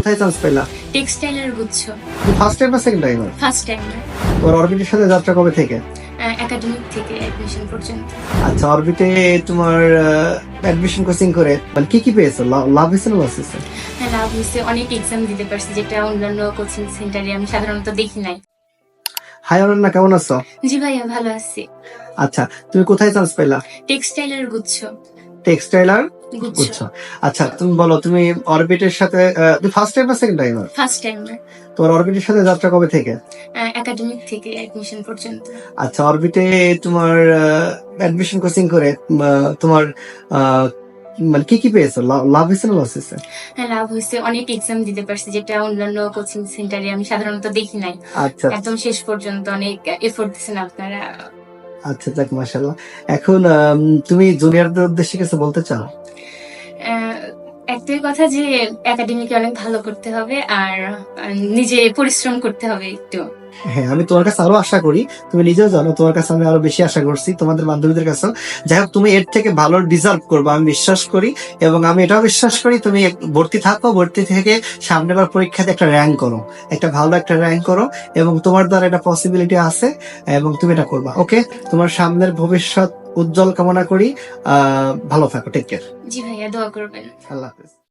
কোথায় চান্স পেলা টেক্সটাইলের গুচ্ছ। ফার্স্ট টাইম না সেকেন্ড টাইম ফার্স্ট টাইম তোমার অরবিটের সাথে যাত্রা কবে থেকে? একাডেমিক থেকে অ্যাডমিশন পর্যন্ত। আচ্ছা অরবিটে তোমার অ্যাডমিশন কোচিং করে মানে কি কি পেয়েছ? লাভ হয়েছে না লস হয়েছে হ্যাঁ লাভ হয়েছে অনেক এক্সাম দিতে পারছি যেটা অন্যান্য কোচিং সেন্টারে আমি সাধারণত দেখি নাই। হাই অনন্যা কেমন আছো? জি ভাইয়া ভালো আছি। আচ্ছা তুমি কোথায় চান্স পেলা টেক্সটাইলের গুচ্ছ। টেক্সটাইলার বুঝছ আচ্ছা। তুমি বলো তুমি অরবিটের সাথে তুমি ফার্স্ট টাইম না সেকেন্ড টাইম ফার্স্ট টাইম তোমার অরবিটের সাথে যাত্রা কবে থেকে? একাডেমিক থেকে অ্যাডমিশন পর্যন্ত। আচ্ছা অরবিটে তোমার অ্যাডমিশন কোচিং করে তোমার মানে কি কি পেয়েছ? লাভ হয়েছে না লস হয়েছে? হ্যাঁ লাভ হয়েছে। অনেক এক্সাম দিতে পারছি যেটা অন্যান্য কোচিং সেন্টারে আমি সাধারণত দেখি নাই। আচ্ছা। একদম শেষ পর্যন্ত অনেক এফোর্ট দিচ্ছেন আপনারা। আচ্ছা যাক মাশাল্লাহ এখন তুমি জুনিয়রদের উদ্দেশ্যে কিছু বলতে চাও? একটাই কথা যে একাডেমিকে অনেক ভালো করতে হবে আর নিজে পরিশ্রম করতে হবে একটু। হ্যাঁ আমি তোমার কাছে আরও আশা করি। তুমি নিজেও জানো তোমার কাছে আমি আরও বেশি আশা করছি তোমাদের বান্ধবীদের কাছে। যাই হোক তুমি এর থেকে ভালো ডিজার্ভ করবে আমি বিশ্বাস করি। এবং আমি এটাও বিশ্বাস করি তুমি ভর্তি থাকো ভর্তি থেকে সামনে বার পরীক্ষাতে একটা র্যাঙ্ক করো। একটা ভালো একটা র্যাঙ্ক করো এবং তোমার দ্বারা একটা পসিবিলিটি আছে এবং তুমি এটা করবা ওকে তোমার সামনের ভবিষ্যৎ উজ্জ্বল কামনা করি আহ ভালো থাকো টেক কেয়ার জি ভাইয়া দোয়া করবেন। আল্লাহ হাফিজ।